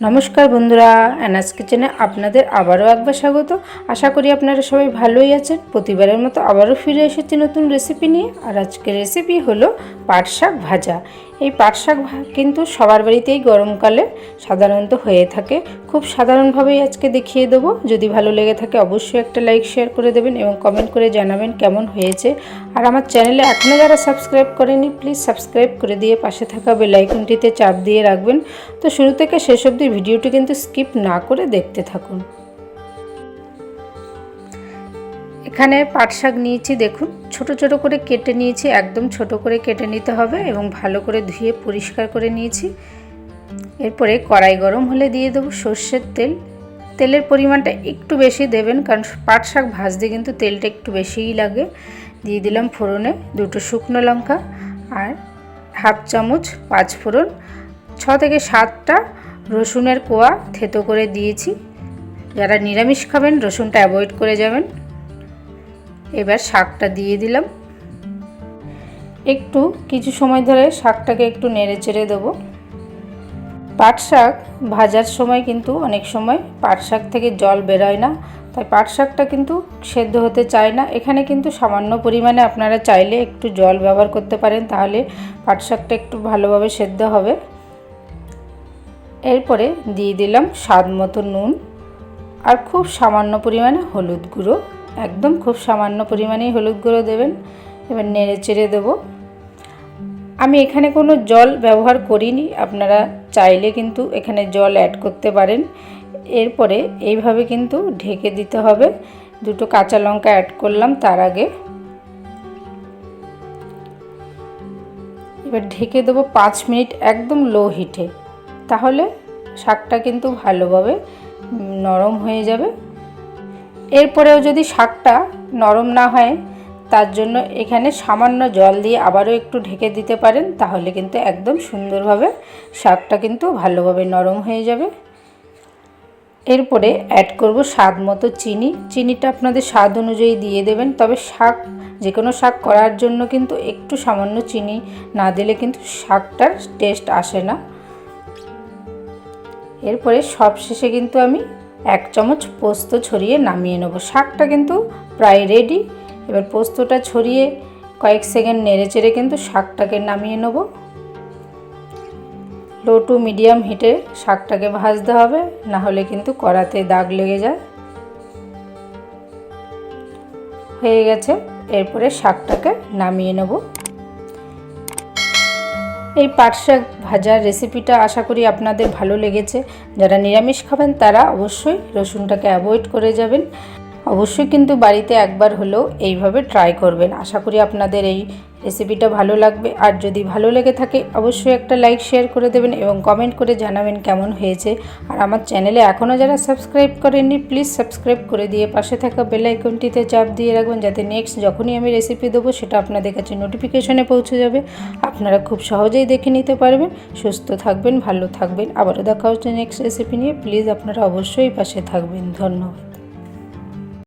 নমস্কার বন্ধুরা অ্যানাস কিচেনে আপনাদের আবারও একবার স্বাগত। আশা করি আপনারা সবাই ভালোই আছেন। প্রতিবারের মতো আবারও ফিরে এসেছি নতুন রেসিপি নিয়ে। আর আজকের রেসিপি হলো পাট শাক ভাজা। এই পাট শাক কিন্তু সবার বাড়িতেই গরমকালে সাধারণত হয়ে থাকে। খুব সাধারণভাবেই আজকে দেখিয়ে দেবো। যদি ভালো লেগে থাকে অবশ্যই একটা লাইক শেয়ার করে দেবেন এবং কমেন্ট করে জানাবেন কেমন হয়েছে। আর আমার চ্যানেলে এখনও যারা সাবস্ক্রাইব করেনি প্লিজ সাবস্ক্রাইব করে দিয়ে পাশে থাকা বেলাইকনটিতে চাপ দিয়ে রাখবেন। তো শুরু থেকে শেষ অবধি ভিডিওটি কিন্তু স্কিপ না করে দেখতে থাকুন। এখানে পাট শাক নিয়েছি, দেখুন। ছোট ছোট করে কেটে নিয়েছি, একদম ছোট করে কেটে নিতে হবে এবং ভালো করে ধুয়ে পরিষ্কার করে নিয়েছি। এরপরে কড়াই গরম হলে দিয়ে দেবো সর্ষের তেল। তেলের পরিমাণটা একটু বেশি দেবেন, কারণ পাট শাক ভাজতে কিন্তু তেলটা একটু বেশিই লাগে। দিয়ে দিলাম ফোড়নে দুটো শুকনো লঙ্কা আর হাফ চামচ পাঁচ ফোড়ন। ছ থেকে সাতটা রসুনের কোয়া থেতো করে দিয়েছি। যারা নিরামিষ খাবেন, রসুনটা অ্যাভয়েড করে যাবেন। এবার শাকটা দিয়ে দিলাম। একটু কিছু সময় ধরে শাকটাকে একটু নেড়ে চেড়ে দেবো। পাট শাক ভাজার সময় কিন্তু অনেক সময় পাট শাক থেকে জল বেরোয় না, তাই পাট শাকটা কিন্তু সেদ্ধ হতে চায় না। এখানে কিন্তু সামান্য পরিমাণে আপনারা চাইলে একটু জল ব্যবহার করতে পারেন, তাহলে পাট শাকটা একটু ভালোভাবে সেদ্ধ হবে। এরপরে দিয়ে দিলাম স্বাদ মতো নুন আর খুব সামান্য পরিমাণে হলুদ গুঁড়ো। একদম খুব সামান্য পরিমাণেই হলুদ গুঁড়ো দেবেন। এবার নেড়ে চেড়ে দেবো। আমি এখানে কোনো জল ব্যবহার করিনি, আপনারা চাইলে কিন্তু এখানে জল অ্যাড করতে পারেন। এরপরে এইভাবে কিন্তু ঢেকে দিতে হবে। দুটো কাঁচা লঙ্কা অ্যাড করলাম তার আগে। এবার ঢেকে দেবো পাঁচ মিনিট একদম লো হিটে তাহলে শাকটা কিন্তু ভালোভাবে নরম হয়ে যাবে। এরপরেও যদি শাকটা নরম না হয়, তার জন্য এখানে সামান্য জল দিয়ে আবারও একটু ঢেকে দিতে পারেন, তাহলে কিন্তু একদম সুন্দরভাবে শাকটা কিন্তু ভালোভাবে নরম হয়ে যাবে। এরপরে অ্যাড করব স্বাদ মতো চিনি। চিনিটা আপনাদের স্বাদ অনুযায়ী দিয়ে দেবেন, তবে শাক যে কোনো শাক করার জন্য কিন্তু একটু সামান্য চিনি না দিলে কিন্তু শাকটার টেস্ট আসে না। এরপরে সব শেষে কিন্তু আমি এক চামচ পোস্ত ছড়িয়ে নামিয়ে নেব। শাকটা কিন্তু প্রায় রেডি এবার পোস্তটা ছড়িয়ে কয়েক সেকেন্ড নেড়ে চেড়ে কিন্তু শাকটাকে নামিয়ে নেব। লো টু মিডিয়াম হিটে শাকটাকে ভাজতে হবে, না হলে কিন্তু কড়াতে দাগ লেগে যায়। হয়ে গেছে। এরপরে শাকটাকে নামিয়ে নেব। এই পাট শাক ভাজার রেসিপিটা আশা করি আপনাদের ভালো লেগেছে। যারা নিরামিষ খাবেন তারা অবশ্যই রসুনটাকে অ্যাভয়েড করে যাবেন। অবশ্যই কিন্তু বাড়িতে একবার হলেও এইভাবে ট্রাই করবেন। আশা করি আপনাদের এই রেসিপিটা ভালো লাগবে। আর যদি ভালো লেগে থাকে, অবশ্যই একটা লাইক শেয়ার করে দেবেন এবং কমেন্ট করে জানাবেন কেমন হয়েছে। আর আমার চ্যানেলে এখনও যারা সাবস্ক্রাইব করেননি প্লিজ সাবস্ক্রাইব করে দিয়ে পাশে থাকা বেল আইকনটিতে চাপ দিয়ে রাখবেন যাতে নেক্সট যখনই আমি রেসিপি দেবো, সেটা আপনাদের কাছে নোটিফিকেশনে পৌঁছে যাবে। আপনারা খুব সহজেই দেখে নিতে পারবেন। সুস্থ থাকবেন, ভালো থাকবেন। আবারও দেখা হচ্ছে নেক্সট রেসিপি নিয়ে। প্লিজ আপনারা অবশ্যই পাশে থাকবেন। ধন্যবাদ।